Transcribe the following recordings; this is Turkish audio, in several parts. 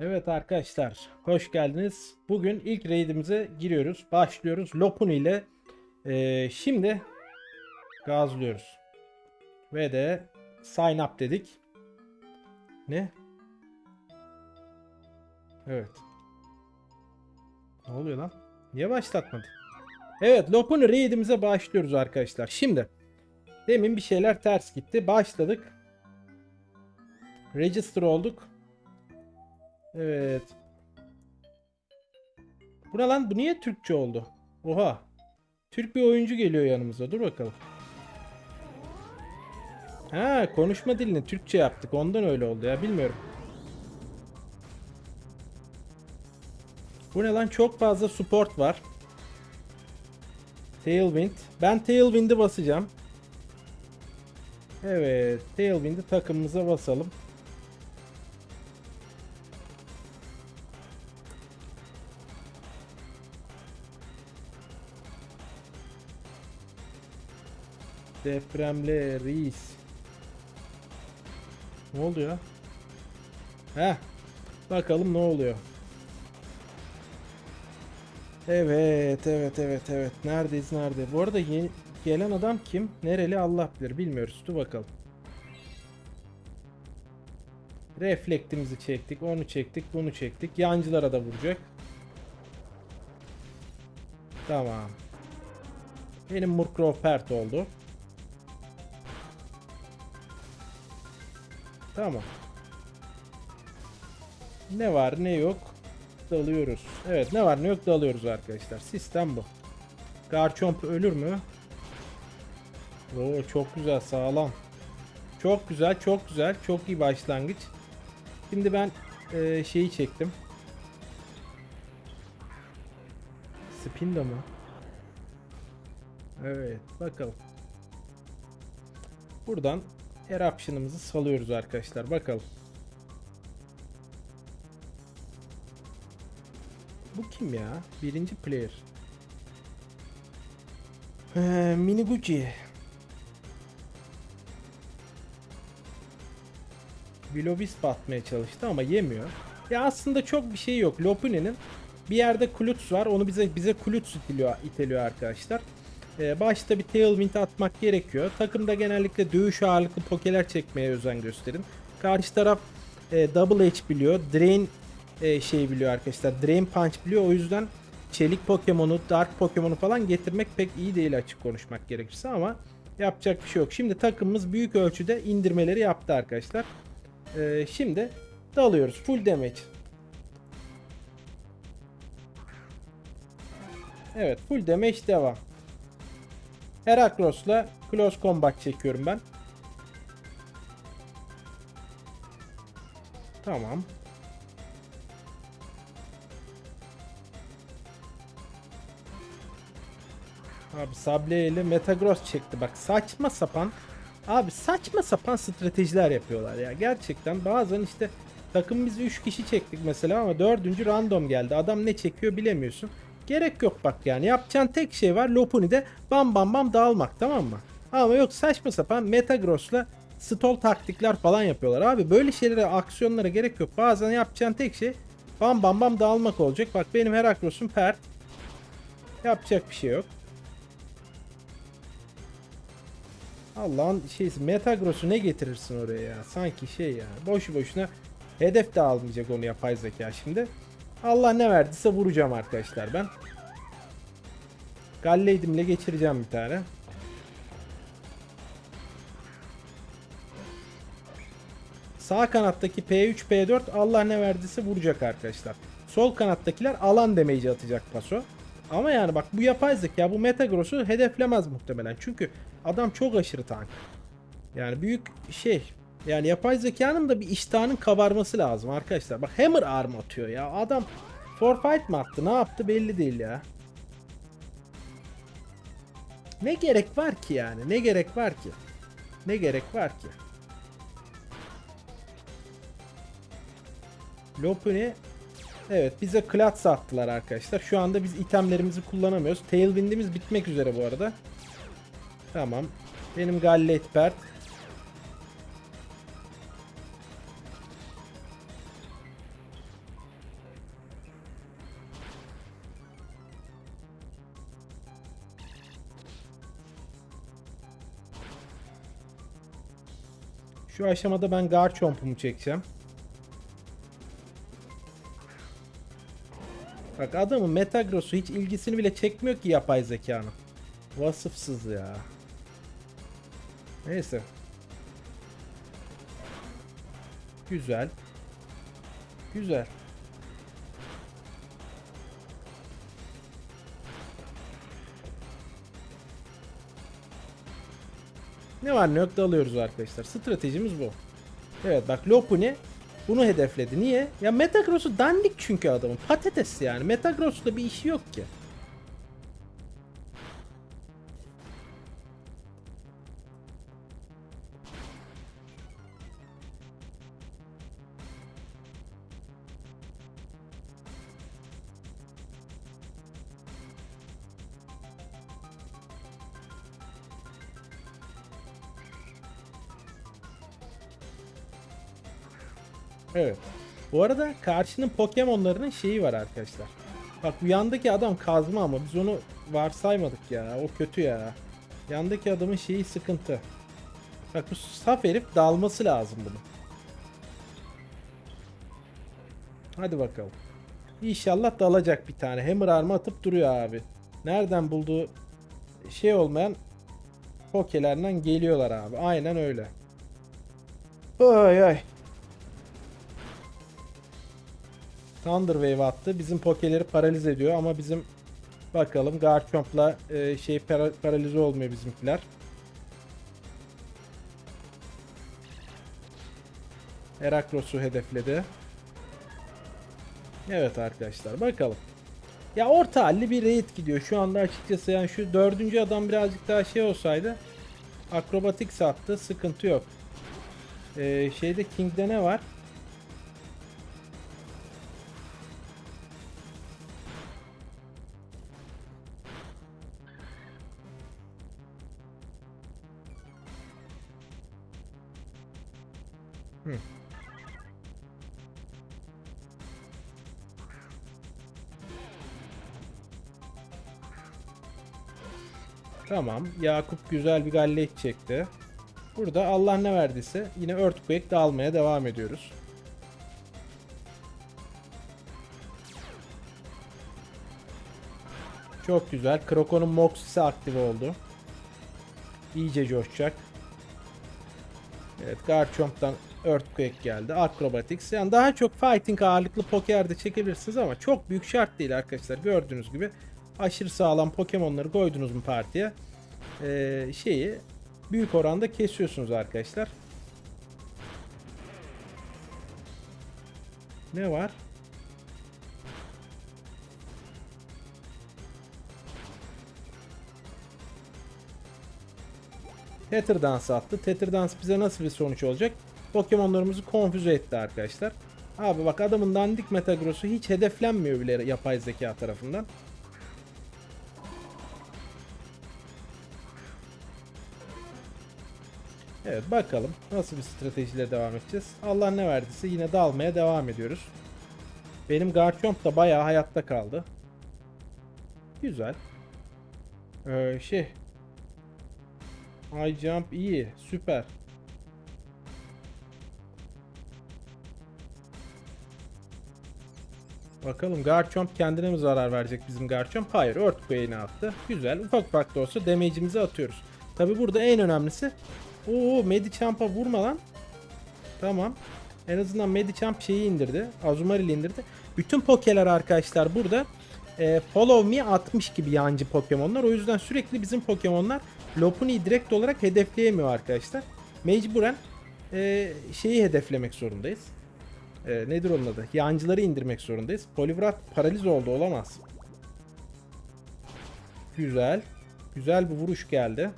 Evet arkadaşlar, hoş geldiniz. Bugün ilk raidimize giriyoruz. Başlıyoruz. Lopun ile eee, şimdi gazlıyoruz. Ve de sign up dedik. Ne? Evet. Ne oluyor lan? Niye başlatmadı? Evet, Lopun raidimize başlıyoruz arkadaşlar. Şimdi demin bir şeyler ters gitti. Başladık. Register olduk. Evet. Bu ne lan? Bu niye Türkçe oldu? Oha. Türk bir oyuncu geliyor yanımıza. Dur bakalım. Ha, konuşma dilini Türkçe yaptık. Ondan öyle oldu ya. Bilmiyorum. Bu ne lan? Çok fazla support var. Tailwind. Ben Tailwind'i basacağım. Evet. Tailwind'i takımımıza basalım. Depremle reis. Ne oldu ya? Heh. Bakalım ne oluyor. Evet, evet, evet, evet. Neredeyiz, nerede? Bu arada yeni gelen adam kim? Nereli Allah bilir. Bilmiyoruz. Dur bakalım. Reflektimizi çektik, onu çektik, bunu çektik. Yancılara da vuracak. Tamam. Benim Murkrov pert oldu. Tamam. Ne var ne yok dalıyoruz. Evet ne var ne yok dalıyoruz arkadaşlar. Sistem bu. Garchomp ölür mü? Oo çok güzel sağlam. Çok güzel çok güzel çok iyi başlangıç. Şimdi ben e, şeyi çektim. Spindo mu? Evet bakalım. Buradan Eruption'ımızı salıyoruz arkadaşlar. Bakalım. Bu kim ya? Birinci player. Ee, Miniguchi. Vilovisp atmaya çalıştı ama yemiyor. Ya aslında çok bir şey yok. Lopune'nin bir yerde Klutz var. Onu bize bize Klutz itiliyor, iteliyor arkadaşlar. Ee, başta bir Tailwind atmak gerekiyor. Takımda genellikle dövüş ağırlıklı pokeler çekmeye özen gösterin. Karşı taraf e, Double H biliyor. Drain e, şey biliyor arkadaşlar. Drain Punch biliyor. O yüzden çelik Pokemon'u, Dark Pokemon'u falan getirmek pek iyi değil açık konuşmak gerekirse ama yapacak bir şey yok. Şimdi takımımız büyük ölçüde indirmeleri yaptı arkadaşlar. Ee, şimdi dalıyoruz. Full damage. Evet full damage devam. Heracross'la close combat çekiyorum ben. Tamam. Abi Sable ile Metagross çekti bak saçma sapan Abi saçma sapan stratejiler yapıyorlar ya gerçekten bazen işte takım biz 3 kişi çektik mesela ama 4. random geldi adam ne çekiyor bilemiyorsun Gerek yok bak yani yapacağın tek şey var Lopuni'de bam bam bam dağılmak tamam mı? Ama yok saçma sapan Metagross'la stall taktikler falan yapıyorlar abi böyle şeylere aksiyonlara gerek yok bazen yapacağın tek şey bam bam bam dağılmak olacak bak benim Heracross'um pert yapacak bir şey yok Allah'ın şeysi Metagross'u ne getirirsin oraya ya? Sanki şey ya. Boşu boşuna hedef de almayacak onu yapay zeka şimdi. Allah ne verdiyse vuracağım arkadaşlar ben. Galleydimle geçireceğim bir tane. Sağ kanattaki P3, P4 Allah ne verdiyse vuracak arkadaşlar. Sol kanattakiler alan damage atacak paso. Ama yani bak bu yapay zeka bu Metagross'u hedeflemez muhtemelen. Çünkü adam çok aşırı tank. Yani büyük şey. Yani yapay zekanın da bir iştahının kabarması lazım arkadaşlar. Bak Hammer Arm atıyor ya. Adam Forfight mı attı? Ne yaptı belli değil ya. Ne gerek var ki yani? Ne gerek var ki? Ne gerek var ki? Lopuni Evet bize Klats attılar arkadaşlar. Şu anda biz itemlerimizi kullanamıyoruz. Tailwind'imiz bitmek üzere bu arada. Tamam. Benim Gallet Pert. Şu aşamada ben Garchomp'umu çekeceğim. Bak adamın Metagross'u hiç ilgisini bile çekmiyor ki yapay zekanın. Vasıfsız ya. Neyse. Güzel. Güzel. Ne var ne yok dalıyoruz arkadaşlar. Stratejimiz bu. Evet bak Lopuni bunu hedefledi. Niye? Ya Metagross'u dandik çünkü adamın. Patates yani. Metagross'ta bir işi yok ki. Evet. Bu arada karşının Pokemon'larının şeyi var arkadaşlar. Bak bu yandaki adam kazma ama biz onu varsaymadık ya. O kötü ya. Yandaki adamın şeyi sıkıntı. Bak bu saf herif dalması lazım bunu. Hadi bakalım. İnşallah dalacak bir tane. Hammer arma atıp duruyor abi. Nereden bulduğu şey olmayan pokelerden geliyorlar abi. Aynen öyle. Ay ay. Thunder Wave attı. Bizim pokeleri paralize ediyor ama bizim bakalım Garchomp'la e, şey para- paralize olmuyor bizimkiler. Herakros'u hedefledi. Evet arkadaşlar bakalım. Ya orta halli bir raid gidiyor şu anda açıkçası yani şu dördüncü adam birazcık daha şey olsaydı akrobatik sattı sıkıntı yok. Ee, şeyde King'de ne var? Tamam. Yakup güzel bir gallet çekti. Burada Allah ne verdiyse yine Earthquake de almaya devam ediyoruz. Çok güzel. Kroko'nun Moxis'i aktif oldu. İyice coşacak. Evet Garchomp'tan Earthquake geldi. Acrobatics. Yani daha çok fighting ağırlıklı pokerde çekebilirsiniz ama çok büyük şart değil arkadaşlar. Gördüğünüz gibi aşırı sağlam Pokemon'ları koydunuz mu partiye ee, şeyi büyük oranda kesiyorsunuz arkadaşlar. Ne var? Tether Dance attı. Tether Dance bize nasıl bir sonuç olacak? Pokemon'larımızı konfüze etti arkadaşlar. Abi bak adamın dandik Metagross'u hiç hedeflenmiyor bile yapay zeka tarafından. Evet bakalım nasıl bir stratejiyle devam edeceğiz. Allah ne verdiyse yine dalmaya devam ediyoruz. Benim Garchomp da bayağı hayatta kaldı. Güzel. Ee, şey. High jump iyi. Süper. Bakalım Garchomp kendine mi zarar verecek bizim Garchomp? Hayır Earthquake'ini attı. Güzel. Ufak ufak da olsa damage'imizi atıyoruz. Tabi burada en önemlisi Oo Medichamp'a vurma lan. Tamam. En azından Medichamp şeyi indirdi. Azumaril indirdi. Bütün pokeler arkadaşlar burada e, Follow Me atmış gibi yancı Pokemon'lar. O yüzden sürekli bizim Pokemon'lar Lopuni'yi direkt olarak hedefleyemiyor arkadaşlar. Mecburen e, şeyi hedeflemek zorundayız. E, nedir onun adı? Yancıları indirmek zorundayız. Polivrat paraliz oldu olamaz. Güzel. Güzel bir vuruş geldi.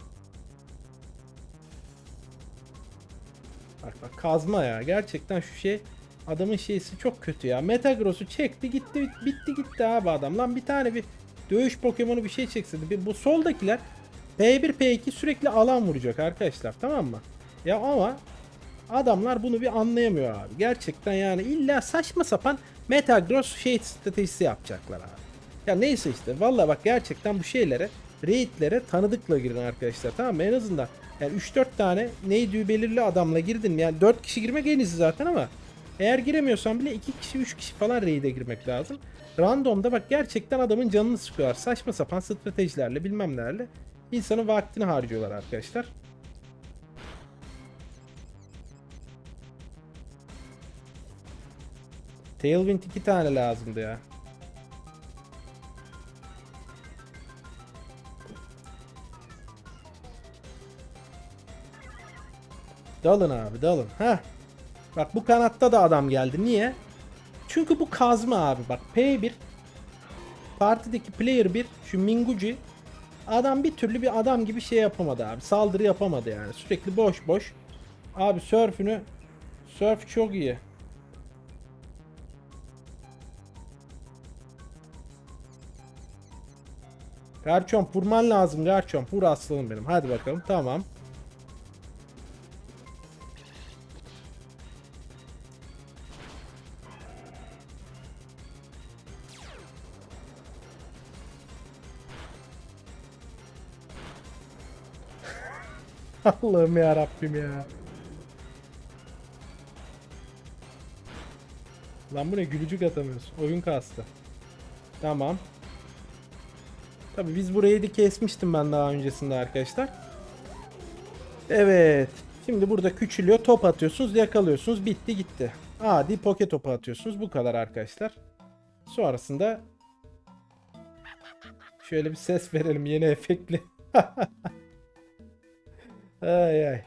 Bak bak kazma ya. Gerçekten şu şey adamın şeysi çok kötü ya. Metagross'u çekti gitti bit- bitti gitti abi adam. Lan bir tane bir dövüş Pokemon'u bir şey çeksin. Bir, bu soldakiler P1 P2 sürekli alan vuracak arkadaşlar tamam mı? Ya ama adamlar bunu bir anlayamıyor abi. Gerçekten yani illa saçma sapan Metagross şey stratejisi yapacaklar abi. Ya neyse işte valla bak gerçekten bu şeylere raidlere tanıdıkla girin arkadaşlar tamam mı? En azından Yani 3-4 tane neydi belirli adamla girdin? Yani 4 kişi girmek en iyisi zaten ama eğer giremiyorsan bile 2 kişi 3 kişi falan raid'e girmek lazım. Random'da bak gerçekten adamın canını sıkıyorlar. Saçma sapan stratejilerle bilmem nelerle insanın vaktini harcıyorlar arkadaşlar. Tailwind 2 tane lazımdı ya. Dalın abi dalın. Heh. Bak bu kanatta da adam geldi. Niye? Çünkü bu kazma abi. Bak P1 partideki player 1 şu Minguji adam bir türlü bir adam gibi şey yapamadı abi. Saldırı yapamadı yani. Sürekli boş boş. Abi sörfünü sörf çok iyi. Garçon vurman lazım Garçon. Vur aslanım benim. Hadi bakalım. Tamam. Allah'ım ya Rabbim ya. Lan bu ne gülücük atamıyorsun. Oyun kastı. Tamam. Tabi biz burayı da kesmiştim ben daha öncesinde arkadaşlar. Evet. Şimdi burada küçülüyor. Top atıyorsunuz. Yakalıyorsunuz. Bitti gitti. Adi poke topu atıyorsunuz. Bu kadar arkadaşlar. Sonrasında şöyle bir ses verelim yeni efektli. ay ay.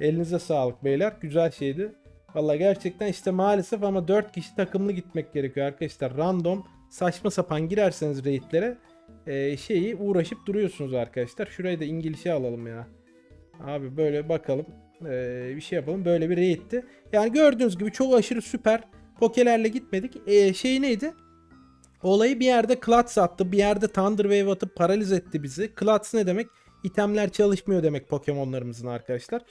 Elinize sağlık beyler. Güzel şeydi. Valla gerçekten işte maalesef ama 4 kişi takımlı gitmek gerekiyor arkadaşlar. Random saçma sapan girerseniz raidlere e, şeyi uğraşıp duruyorsunuz arkadaşlar. Şurayı da İngilizce alalım ya. Abi böyle bakalım. E, bir şey yapalım. Böyle bir raid'ti. Yani gördüğünüz gibi çok aşırı süper pokelerle gitmedik. E, şey neydi? Olayı bir yerde Klutz attı. Bir yerde Thunder Wave atıp paraliz etti bizi. Klutz ne demek? İtemler çalışmıyor demek Pokemon'larımızın arkadaşlar.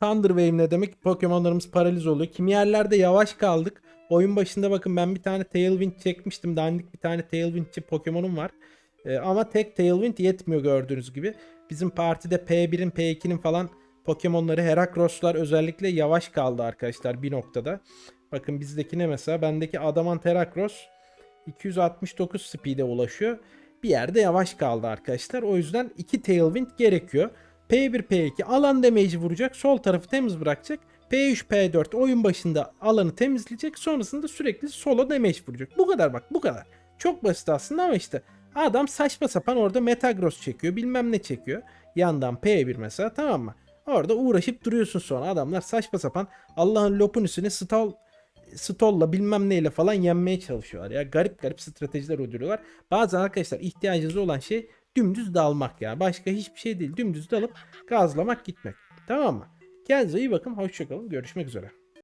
Thunder Wave ne demek? Pokemon'larımız paraliz oluyor. Kimi yerlerde yavaş kaldık. Oyun başında bakın ben bir tane Tailwind çekmiştim. Dandik bir tane Tailwind'ci Pokemon'um var. Ee, ama tek Tailwind yetmiyor gördüğünüz gibi. Bizim partide P1'in P2'nin falan Pokemon'ları Herakros'lar özellikle yavaş kaldı arkadaşlar bir noktada. Bakın bizdeki ne mesela? Bendeki Adamant Heracross 269 speed'e ulaşıyor. Bir yerde yavaş kaldı arkadaşlar. O yüzden 2 Tailwind gerekiyor. P1 P2 alan damage'i vuracak. Sol tarafı temiz bırakacak. P3 P4 oyun başında alanı temizleyecek. Sonrasında sürekli solo damage vuracak. Bu kadar bak bu kadar. Çok basit aslında ama işte adam saçma sapan orada Metagross çekiyor. Bilmem ne çekiyor. Yandan P1 mesela tamam mı? Orada uğraşıp duruyorsun sonra. Adamlar saçma sapan Allah'ın lopun üstüne stall stolla bilmem neyle falan yenmeye çalışıyorlar ya. Garip garip stratejiler uyduruyorlar. Bazen arkadaşlar ihtiyacınız olan şey dümdüz dalmak ya. Başka hiçbir şey değil. Dümdüz dalıp gazlamak gitmek. Tamam mı? Kendinize iyi bakın. Hoşçakalın. Görüşmek üzere.